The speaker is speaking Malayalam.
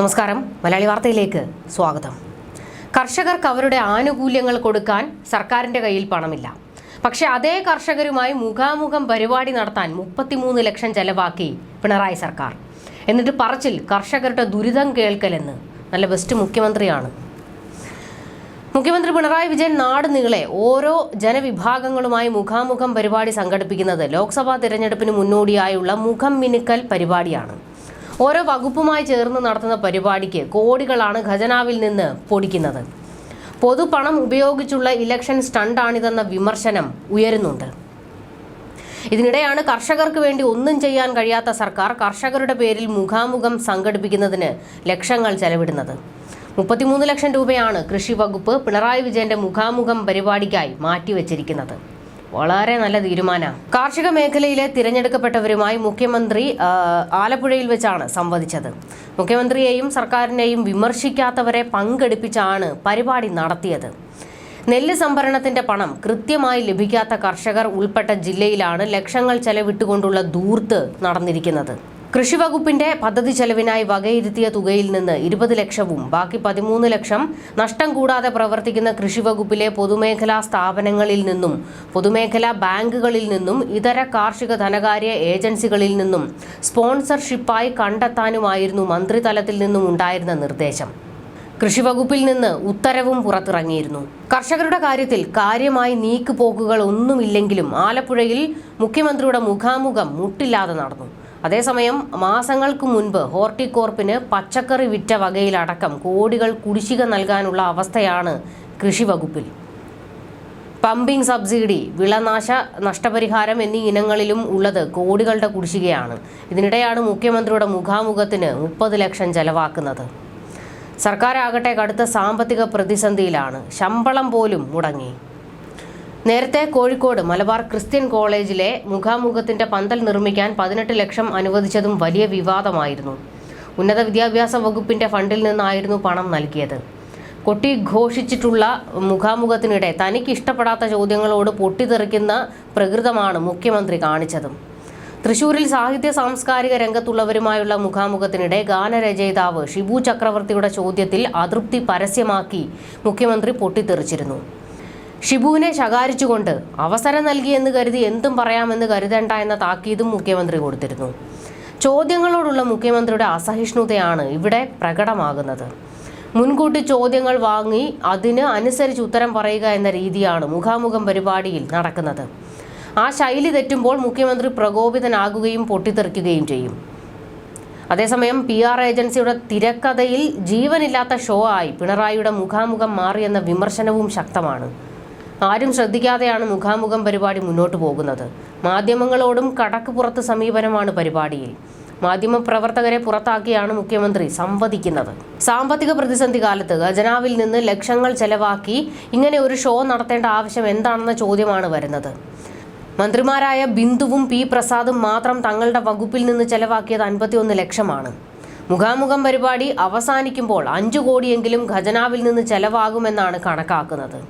നമസ്കാരം. മലയാളി വാർത്തയിലേക്ക് സ്വാഗതം. കർഷകർക്ക് അവരുടെ ആനുകൂല്യങ്ങൾ കൊടുക്കാൻ സർക്കാരിന്റെ കയ്യിൽ പണമില്ല. പക്ഷെ അതേ കർഷകരുമായി മുഖാമുഖം പരിപാടി നടത്താൻ മുപ്പത്തിമൂന്ന് ലക്ഷം ചെലവാക്കി പിണറായി സർക്കാർ. എന്നിട്ട് പറച്ചിൽ കർഷകരുടെ ദുരിതം കേൾക്കലെന്ന്. നല്ല ബെസ്റ്റ് മുഖ്യമന്ത്രിയാണ്. മുഖ്യമന്ത്രി പിണറായി വിജയൻ നാട് നീളെ ഓരോ ജനവിഭാഗങ്ങളുമായി മുഖാമുഖം പരിപാടി സംഘടിപ്പിക്കുന്നത് ലോക്സഭാ തിരഞ്ഞെടുപ്പിന് മുന്നോടിയായുള്ള മുഖം മിനുക്കൽ പരിപാടിയാണ്. ഓരോ വകുപ്പുമായി ചേർന്ന് നടത്തുന്ന പരിപാടിക്ക് കോടികളാണ് ഖജനാവിൽ നിന്ന് പൊടിക്കുന്നത്. പൊതുപണം ഉപയോഗിച്ചുള്ള ഇലക്ഷൻ സ്റ്റണ്ടാണിതെന്ന വിമർശനം ഉയരുന്നുണ്ട്. ഇതിനിടെയാണ് കർഷകർക്ക് വേണ്ടി ഒന്നും ചെയ്യാൻ കഴിയാത്ത സർക്കാർ കർഷകരുടെ പേരിൽ മുഖാമുഖം സംഘടിപ്പിക്കുന്നതിന് ലക്ഷങ്ങൾ ചെലവിടുന്നത്. മുപ്പത്തിമൂന്ന് ലക്ഷം രൂപയാണ് കൃഷി വകുപ്പ് പിണറായി വിജയന്റെ മുഖാമുഖം പരിപാടിക്കായി മാറ്റിവെച്ചിരിക്കുന്നത്. വളരെ നല്ല തീരുമാനമാണ് കാർഷിക മേഖലയിലെ തിരഞ്ഞെടുക്കപ്പെട്ടവരുമായി മുഖ്യമന്ത്രി ആലപ്പുഴയിൽ വെച്ചാണ് സംവദിച്ചത്. മുഖ്യമന്ത്രിയെയും സർക്കാരിനെയും വിമർശിക്കാത്തവരെ പങ്കെടുപ്പിച്ചാണ് പരിപാടി നടത്തിയത്. നെല്ല് സംഭരണത്തിന്റെ പണം കൃത്യമായി ലഭിക്കാത്ത കർഷകർ ഉൾപ്പെട്ട ജില്ലയിലാണ് ലക്ഷങ്ങൾ ചെലവിട്ടുകൊണ്ടുള്ള ദൂർത്ത് നടന്നിരിക്കുന്നത്. കൃഷി വകുപ്പിന്റെ പദ്ധതി ചെലവിനായി വകയിരുത്തിയ തുകയിൽ നിന്ന് ഇരുപത് ലക്ഷവും ബാക്കി പതിമൂന്ന് ലക്ഷം നഷ്ടം കൂടാതെ പ്രവർത്തിക്കുന്ന കൃഷിവകുപ്പിലെ പൊതുമേഖലാ സ്ഥാപനങ്ങളിൽ നിന്നും പൊതുമേഖലാ ബാങ്കുകളിൽ നിന്നും ഇതര കാർഷിക ധനകാര്യ ഏജൻസികളിൽ നിന്നും സ്പോൺസർഷിപ്പായി കണ്ടെത്താനുമായിരുന്നു മന്ത്രിതലത്തിൽ നിന്നും ഉണ്ടായിരുന്ന നിർദ്ദേശം. കൃഷിവകുപ്പിൽ നിന്ന് ഉത്തരവും പുറത്തിറങ്ങിയിരുന്നു. കർഷകരുടെ കാര്യത്തിൽ കാര്യമായി നീക്കുപോക്കുകൾ ഒന്നുമില്ലെങ്കിലും ആലപ്പുഴയിൽ മുഖ്യമന്ത്രിയുടെ മുഖാമുഖം മുട്ടില്ലാതെ നടന്നു. അതേസമയം മാസങ്ങൾക്ക് മുൻപ് ഹോർട്ടികോർപ്പിന് പച്ചക്കറി വിറ്റ വകയിലടക്കം കോടികൾ കുടിശ്ശിക നൽകാനുള്ള അവസ്ഥയാണ് കൃഷിവകുപ്പിൽ പമ്പിംഗ് സബ്സിഡി വിളനാശ നഷ്ടപരിഹാരം എന്നീ ഇനങ്ങളിലും ഉള്ളത് കോടികളുടെ കുടിശ്ശികയാണ്. ഇതിനിടെയാണ് മുഖ്യമന്ത്രിയുടെ മുഖാമുഖത്തിന് മുപ്പത് ലക്ഷം ചെലവാക്കുന്നത്. സർക്കാരാകട്ടെ കടുത്ത സാമ്പത്തിക പ്രതിസന്ധിയിലാണ്. ശമ്പളം പോലും മുടങ്ങി. നേരത്തെ കോഴിക്കോട് മലബാർ ക്രിസ്ത്യൻ കോളേജിലെ മുഖാമുഖത്തിന്റെ പന്തൽ നിർമ്മിക്കാൻ പതിനെട്ട് ലക്ഷം അനുവദിച്ചതും വലിയ വിവാദമായിരുന്നു. ഉന്നത വിദ്യാഭ്യാസ വകുപ്പിന്റെ ഫണ്ടിൽ നിന്നായിരുന്നു പണം നൽകിയത്. കൊട്ടി ഘോഷിച്ചിട്ടുള്ള മുഖാമുഖത്തിനിടെ തനിക്ക് ഇഷ്ടപ്പെടാത്ത ചോദ്യങ്ങളോട് പൊട്ടിത്തെറിക്കുന്ന പ്രകൃതമാണ് മുഖ്യമന്ത്രി കാണിച്ചതും. തൃശൂരിൽ സാഹിത്യ സാംസ്കാരിക രംഗത്തുള്ളവരുമായുള്ള മുഖാമുഖത്തിനിടെ ഗാനരചയിതാവ് ഷിബു ചക്രവർത്തിയുടെ ചോദ്യത്തിൽ അതൃപ്തി പരസ്യമാക്കി മുഖ്യമന്ത്രി പൊട്ടിത്തെറിച്ചിരുന്നു. ഷിബുവിനെ ശകാരിച്ചുകൊണ്ട് അവസരം നൽകിയെന്ന് കരുതി എന്തും പറയാമെന്ന് കരുതണ്ട എന്ന താക്കീതും മുഖ്യമന്ത്രി കൊടുത്തിരുന്നു. ചോദ്യങ്ങളോടുള്ള മുഖ്യമന്ത്രിയുടെ അസഹിഷ്ണുതയാണ് ഇവിടെ പ്രകടമാകുന്നത്. മുൻകൂട്ടി ചോദ്യങ്ങൾ വാങ്ങി അതിന് അനുസരിച്ച് ഉത്തരം പറയുക എന്ന രീതിയാണ് മുഖാമുഖം പരിപാടിയിൽ നടക്കുന്നത്. ആ ശൈലി തെറ്റുമ്പോൾ മുഖ്യമന്ത്രി പ്രകോപിതനാകുകയും പൊട്ടിത്തെറിക്കുകയും ചെയ്യും. അതേസമയം പി ആർ ഏജൻസിയുടെ തിരക്കഥയിൽ ജീവനില്ലാത്ത ഷോ ആയി പിണറായിയുടെ മുഖാമുഖം മാറിയെന്ന വിമർശനവും ശക്തമാണ്. ആരും ശ്രദ്ധിക്കാതെയാണ് മുഖാമുഖം പരിപാടി മുന്നോട്ട് പോകുന്നത്. മാധ്യമങ്ങളോടും കടക്ക് പുറത്ത് സമീപനമാണ് പരിപാടിയിൽ. മാധ്യമപ്രവർത്തകരെ പുറത്താക്കിയാണ് മുഖ്യമന്ത്രി സംവദിക്കുന്നത്. സാമ്പത്തിക പ്രതിസന്ധി കാലത്ത് ഖജനാവിൽ നിന്ന് ലക്ഷങ്ങൾ ചെലവാക്കി ഇങ്ങനെ ഒരു ഷോ നടത്തേണ്ട ആവശ്യം എന്താണെന്ന ചോദ്യമാണ് വരുന്നത്. മന്ത്രിമാരായ ബിന്ദുവും പി പ്രസാദും മാത്രം തങ്ങളുടെ വകുപ്പിൽ നിന്ന് ചെലവാക്കിയത് അൻപത്തിയൊന്ന് ലക്ഷമാണ്. മുഖാമുഖം പരിപാടി അവസാനിക്കുമ്പോൾ അഞ്ചു കോടിയെങ്കിലും ഖജനാവിൽ നിന്ന് ചെലവാകുമെന്നാണ് കണക്കാക്കുന്നത്.